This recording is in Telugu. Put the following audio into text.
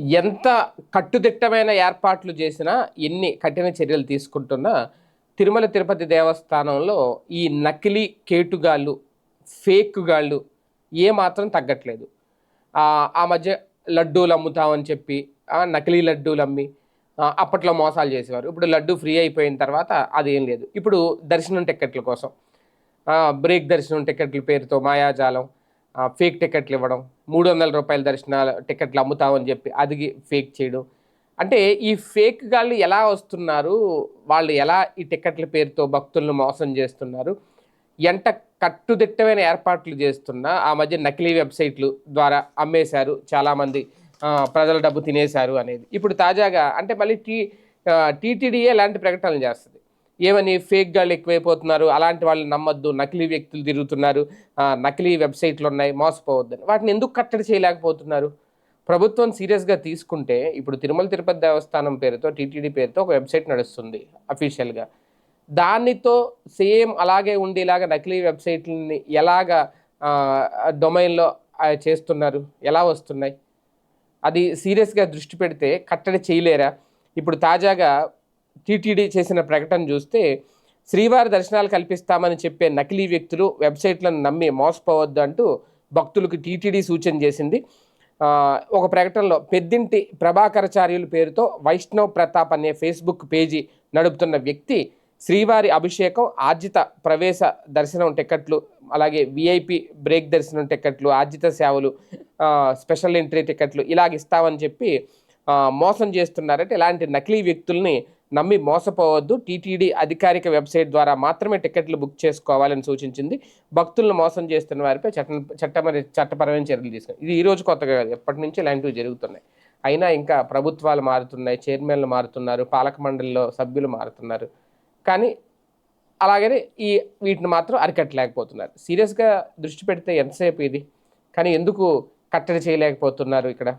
ఎంత కట్టుదిట్టమైన ఏర్పాట్లు చేసినా ఎన్ని కఠిన చర్యలు తీసుకుంటున్నా తిరుమల తిరుపతి దేవస్థానంలో ఈ నకిలీ కేటుగాళ్ళు ఫేక్ గాళ్ళు తగ్గట్లేదు. ఆ, మధ్య లడ్డూలు అమ్ముతామని చెప్పి నకిలీ లడ్డూలు అమ్మి అప్పట్లో మోసాలు చేసేవారు. ఇప్పుడు లడ్డు ఫ్రీ అయిపోయిన తర్వాత అదేం లేదు. ఇప్పుడు దర్శనం టిక్కెట్ల కోసం బ్రేక్ దర్శనం టికెట్ల పేరుతో మాయాజాలం ఫేక్ టికెట్లు ఇవ్వడం మూడు వందల రూపాయల దర్శనాలు టికెట్లు అమ్ముతామని చెప్పి అది ఫేక్ చేయడం. అంటే ఈ ఫేక్ గాళ్ళు ఎలా వస్తున్నారు? వాళ్ళు ఎలా ఈ టికెట్ల పేరుతో భక్తులను మోసం చేస్తున్నారు? ఎంత కట్టుదిట్టమైన ఏర్పాట్లు చేస్తున్నా ఆ మధ్య నకిలీ వెబ్సైట్లు ద్వారా అమ్మేశారు చాలామంది. ప్రజల డబ్బు తినేశారు అనేది. ఇప్పుడు తాజాగా అంటే మళ్ళీ టీ టీటీడీఏ లాంటి ప్రకటనలు చేస్తుంది. ఏమని ఫేక్ గాళ్ళు ఎక్కువైపోతున్నారు అలాంటి వాళ్ళు నమ్మొద్దు నకిలీ వ్యక్తులు తిరుగుతున్నారు నకిలీ వెబ్సైట్లు ఉన్నాయి మోసపోవద్దని. వాటిని ఎందుకు కట్టడి చేయలేకపోతున్నారు? ప్రభుత్వం సీరియస్గా తీసుకుంటే ఇప్పుడు తిరుమల తిరుపతి దేవస్థానం పేరుతో టీటీడీ పేరుతో ఒక వెబ్సైట్ నడుస్తుంది అఫీషియల్గా. దానితో సేమ్ అలాగే ఉండేలాగా నకిలీ వెబ్సైట్లని ఎలాగా డొమైన్లో చేస్తున్నారు? ఎలా వస్తున్నాయి? అది సీరియస్గా దృష్టి పెడితే కట్టడి చేయలేరా? ఇప్పుడు తాజాగా టీటీడీ చేసిన ప్రకటన చూస్తే శ్రీవారి దర్శనాలు కల్పిస్తామని చెప్పే నకిలీ వ్యక్తులు వెబ్సైట్లను నమ్మి మోసపోవద్దు అంటూ భక్తులకు టీటీడీ సూచన చేసింది. ఒక ప్రకటనలో పెద్దింటి ప్రభాకరాచార్యుల పేరుతో వైష్ణవ్ ప్రతాప్ అనే ఫేస్బుక్ పేజీ నడుపుతున్న వ్యక్తి శ్రీవారి అభిషేకం ఆర్జిత ప్రవేశ దర్శనం టికెట్లు అలాగే విఐపి బ్రేక్ దర్శనం టికెట్లు ఆర్జిత సేవలు స్పెషల్ ఎంట్రీ టికెట్లు ఇలాగ ఇస్తామని చెప్పి మోసం చేస్తున్నారంటే ఇలాంటి నకిలీ వ్యక్తుల్ని నమ్మి మోసపోవద్దు. టీటీడీ అధికారిక వెబ్సైట్ ద్వారా మాత్రమే టికెట్లు బుక్ చేసుకోవాలని సూచించింది. భక్తులను మోసం చేస్తున్న వారిపై చట్ట చట్టమరి చట్టపరమైన చర్యలు తీసుకుని ఇది ఈరోజు కొత్తగా కాదు. ఎప్పటి నుంచి ఇలాంటివి జరుగుతున్నాయి. అయినా ఇంకా ప్రభుత్వాలు మారుతున్నాయి. చైర్మన్లు మారుతున్నారు. పాలక మండలిలో సభ్యులు మారుతున్నారు. కానీ అలాగనే ఈ వీటిని మాత్రం అరికట్టలేకపోతున్నారు. సీరియస్గా దృష్టి పెడితే ఎంతసేపు ఇది? కానీ ఎందుకు కట్టడి చేయలేకపోతున్నారు ఇక్కడ?